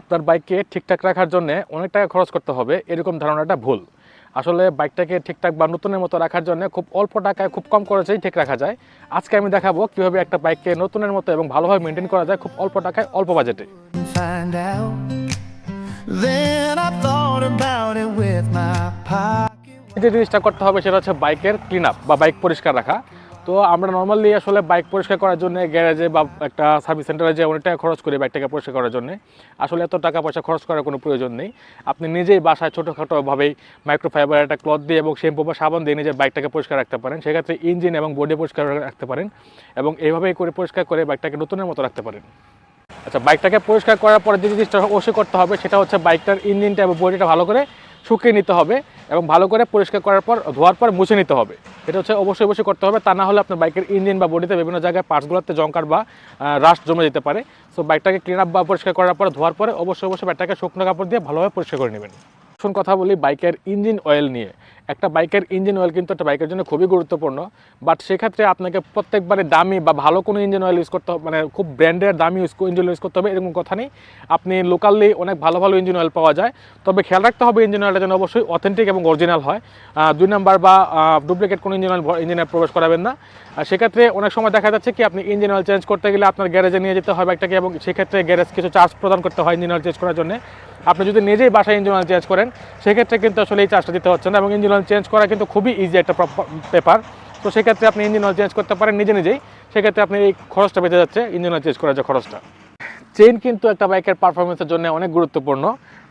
আপনার বাইককে ঠিকঠাক রাখার জন্য অনেক টাকা খরচ করতে হবে এরকম ধারণাটা ভুল। আসলে বাইকটাকে ঠিকঠাক বা নতুনের মতো রাখার জন্য খুব অল্প টাকায় খুব কম খরচেই ঠিক রাখা যায়। আজকে আমি দেখাবো কীভাবে একটা বাইককে নতুনের মতো এবং ভালোভাবে মেনটেন করা যায় খুব অল্প টাকায় অল্প বাজেটে. যে জিনিসটা করতে হবে সেটা হচ্ছে বাইকের ক্লিন আপ বা বাইক পরিষ্কার রাখা। তো আমরা নর্মালি আসলে বাইক পরিষ্কার করার জন্য গ্যারেজে বা একটা সার্ভিস সেন্টারে যে অনেক টাকা খরচ করি বাইকটাকে পরিষ্কার করার জন্য। আসলে এত টাকা পয়সা খরচ করার কোনো প্রয়োজন নেই। আপনি নিজেই বাসায় ছোটোখাটোভাবেই মাইক্রোফাইবার একটা ক্লথ দিয়ে এবং শ্যাম্পু বা সাবান দিয়ে নিজের বাইকটাকে পরিষ্কার রাখতে পারেন। সেক্ষেত্রে ইঞ্জিন এবং বডি পরিষ্কার রাখতে পারেন এবং এইভাবেই করে পরিষ্কার করে বাইকটাকে নতুনের মতো রাখতে পারেন। আচ্ছা বাইকটাকে পরিষ্কার করার পরে যে জিনিসটা অবশ্যই করতে হবে সেটা হচ্ছে বাইকটার ইঞ্জিনটা এবং বডিটা ভালো করে শুকিয়ে নিতে হবে এবং ভালো করে পরিষ্কার করার পর, ধোয়ার পর মুছে নিতে হবে। এটা হচ্ছে অবশ্যই অবশ্যই করতে হবে। তা না হলে আপনার বাইকের ইঞ্জিন বা বডিতে বিভিন্ন জায়গায় পার্টসগুলোতে জঙ্কার বা রাস্ট জমে যেতে পারে। সো বাইকটাকে ক্লিন আপ বা পরিষ্কার করার পর, ধোয়ার পরে অবশ্যই অবশ্যই বাইকটাকে শুকনো কাপড় দিয়ে ভালোভাবে পরিষ্কার করে নেবেন। এখন কথা বলি বাইকের ইঞ্জিন অয়েল নিয়ে। একটা বাইকের ইঞ্জিন অয়েল কিন্তু একটা বাইকের জন্য খুবই গুরুত্বপূর্ণ। বাট সেক্ষেত্রে আপনাকে প্রত্যেকবারে দামি বা ভালো কোনো ইঞ্জিন অয়েল ইউজ করতে হবে মানে খুব ব্র্যান্ডের দামি ইঞ্জিন ইউজ করতে হবে, এরকম কথা নেই। আপনি লোকালি অনেক ভালো ভালো ইঞ্জিন অয়েল পাওয়া যায়। তবে খেয়াল রাখতে হবে ইঞ্জিন অয়েলটা যেন অবশ্যই অথেন্টিক এবং অরিজিনাল হয়। দুই নাম্বার বা ডুপ্লিকেট কোনো ইঞ্জিন অয়েল ইঞ্জিনে প্রবেশ করাবেন না। সেক্ষেত্রে অনেক সময় দেখা যাচ্ছে কি, আপনি ইঞ্জিন অয়েল চেঞ্জ করতে গেলে আপনার গ্যারেজে নিয়ে যেতে হয় বাইকটাকে এবং সেক্ষেত্রে গ্যারেজ কিছু চার্জ প্রদান করতে হয় ইঞ্জিন অয়েল চেঞ্জ করার জন্য। আপনি যদি নিজেই বাসায় ইঞ্জিন অয়েল চেঞ্জ করেন, সেক্ষেত্রে কিন্তু আসলে এই চার্জটা দিতে হচ্ছে না এবং ইঞ্জিন অয়েল চেঞ্জ করা কিন্তু খুবই ইজি একটা পেপার তো সেক্ষেত্রে আপনি ইঞ্জিন অয়েল চেঞ্জ করতে পারেন নিজে নিজেই। সেক্ষেত্রে আপনি এই খরচটা বেঁচে যাচ্ছে ইঞ্জিন অয়েল চেঞ্জ করার যে খরচটা। চেইন কিন্তু একটা বাইকের পারফরমেন্সের জন্য অনেক গুরুত্বপূর্ণ।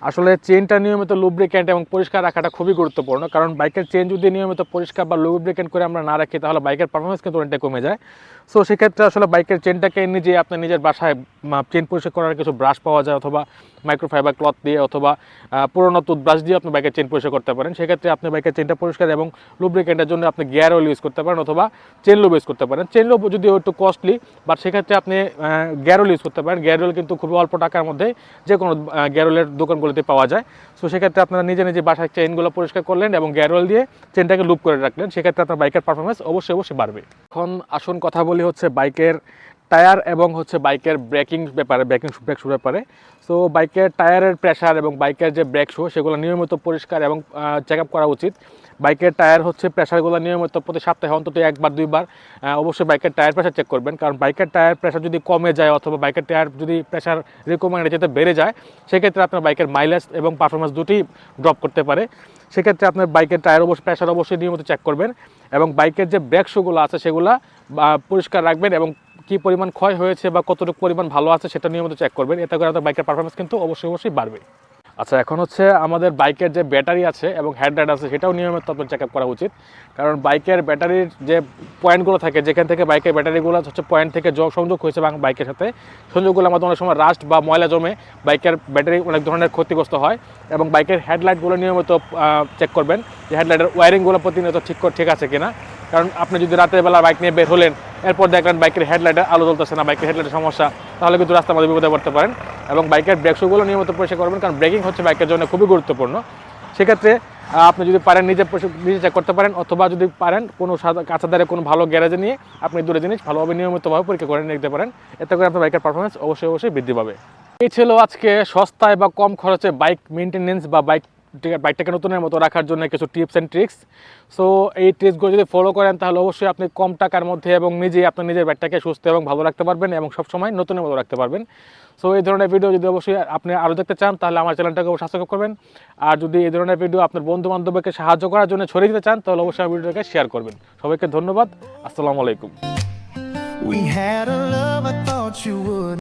আসলে চেনটা নিয়মিত লুব্রিকেন্ট এবং পরিষ্কার রাখাটা খুবই গুরুত্বপূর্ণ, কারণ বাইকের চেইন যদি নিয়মিত পরিষ্কার বা লুব্রিকেন্ট করে আমরা না রাখি, তাহলে বাইকের পারফরমেন্স কিন্তু অনেকটা কমে যায়। সো সেক্ষেত্রে আসলে বাইকের চেনটাকে নিজে আপনি নিজের বাসায় চেন পরিষ্কার করার কিছু ব্রাশ পাওয়া যায় অথবা মাইক্রোফাইবার ক্লথ দিয়ে অথবা পুরোনো টুথব্রাশ দিয়ে আপনি বাইকের চেন পরিষ্কার করতে পারেন। সেক্ষেত্রে আপনি বাইকের চেনটা পরিষ্কার এবং লুব্রিকেন্টের জন্য আপনি গিয়ার অয়েল ইউজ করতে পারেন অথবা চেন লুব ইউজ করতে পারেন। চেন লুব যদি একটু কস্টলি বাট সেক্ষেত্রে আপনি গিয়ার অয়েল ইউজ করতে পারেন। গিয়ার অয়েল কিন্তু খুব অল্প টাকার মধ্যে যে কোনো গ্যারোলের দোকানগুলোতে পাওয়া যায়। সো সেক্ষেত্রে আপনারা নিজে নিজে বাসার চেনগুলো পরিষ্কার করলেন এবং গ্যারোল দিয়ে চেনটাকে লুপ করে রাখলেন। সেক্ষেত্রে আপনার বাইকের পারফরমেন্স অবশ্যই অবশ্যই বাড়বে। এখন আসুন কথা বলি হচ্ছে বাইকের টায়ার এবং হচ্ছে বাইকের ব্রেকিং ব্যাপারে, ব্রেকিং ব্রেক শু ব্যাপারে। সো বাইকের টায়ারের প্রেশার এবং বাইকের যে ব্রেক শু, সেগুলো নিয়মিত পরিষ্কার এবং চেক আপ করা উচিত। বাইকের টায়ার হচ্ছে প্রেশারগুলো নিয়মিত প্রতি সপ্তাহে অন্তত একবার, দুইবার অবশ্যই বাইকের টায়ার প্রেশার চেক করবেন। কারণ বাইকের টায়ার প্রেশার যদি কমে যায় অথবা বাইকের টায়ার যদি প্রেশার রিকমেন্ডে যেতে বেড়ে যায়, সেক্ষেত্রে আপনার বাইকের মাইলেজ এবং পারফরমেন্স দুটি ড্রপ করতে পারে। সেক্ষেত্রে আপনার বাইকের টায়ার অবশ্যই প্রেশার অবশ্যই নিয়মিত চেক করবেন এবং বাইকের যে ব্রেক শুগুলো আছে, সেগুলো পরিষ্কার রাখবেন এবং কি পরিমাণ ক্ষয় হয়েছে বা কতটুকু পরিমাণ ভালো আছে সেটা নিয়মিত চেক করবেন। এতে করে আপনার বাইকের পারফরমেন্স কিন্তু অবশ্যই অবশ্যই বাড়বে। আচ্ছা এখন হচ্ছে আমাদের বাইকের যে ব্যাটারি আছে এবং হেডলাইট আছে সেটাও নিয়মিত আপনার চেক আপ করা উচিত। কারণ বাইকের ব্যাটারির যে পয়েন্টগুলো থাকে, যেখান থেকে বাইকের ব্যাটারিগুলো হচ্ছে পয়েন্ট থেকে সংযোগ হয়েছে এবং বাইকের সাথে, সংযোগগুলো আমাদের অনেক সময় রাস্ট বা ময়লা জমে বাইকের ব্যাটারি অনেক ধরনের ক্ষতিগ্রস্ত হয় এবং বাইকের হেডলাইটগুলো নিয়মিত চেক করবেন যে হেডলাইটের ওয়ারিংগুলো প্রতিনিয়ত ঠিক ঠিক আছে কিনা। কারণ আপনি যদি রাতের বেলা বাইক নিয়ে বের হলেন এরপর দেখলেন বাইকের হেডলাইটের, আলো জ্বলতেছে না, বাইকের হেডলাইটের সমস্যা। তাহলে কিন্তু রাস্তার মধ্যে বিপদে পড়তে পারেন। এবং বাইকের ব্রেক শুগুলো নিয়মিত পরিষ্কার করবেন, কারণ ব্রেকিং হচ্ছে বাইকের জন্য খুবই গুরুত্বপূর্ণ। সেক্ষেত্রে আপনি যদি পারেন নিজে নিজে চেক করতে পারেন, অথবা যদি পারেন কোনো কাছাদারে কোনো ভালো গ্যারেজে নিয়ে আপনি দূরে জিনিস ভালোভাবে নিয়মিতভাবে পরীক্ষা করে নিতে পারেন। এতে করে আপনার বাইকের পারফরমেন্স অবশ্যই অবশ্যই বৃদ্ধি পাবে। এই ছিল আজকে সস্তায় বা কম খরচে বাইক মেনটেনেন্স বা বাইক বাইকটাকে নতুনের মতো রাখার জন্য কিছু টিপস অ্যান্ড ট্রিক্স সো এই ট্রিক্সগুলো যদি ফলো করেন, তাহলে অবশ্যই আপনি কম টাকার মধ্যে এবং নিজেই আপনার নিজের বাইকটাকে সুস্থ এবং ভালো রাখতে পারবেন এবং সবসময় নতুনের মতো রাখতে পারবেন। সো এই ধরনের ভিডিও যদি অবশ্যই আপনি আরও দেখতে চান, তাহলে আমার চ্যানেলটাকে সাবস্ক্রাইব করবেন। আর যদি এই ধরনের ভিডিও আপনার বন্ধু বান্ধবকে সাহায্য করার জন্য ছড়িয়ে দিতে চান, তাহলে অবশ্যই ভিডিওটাকে শেয়ার করবেন। সবাইকে ধন্যবাদ, আসসালামু আলাইকুম। We had a love, I thought you would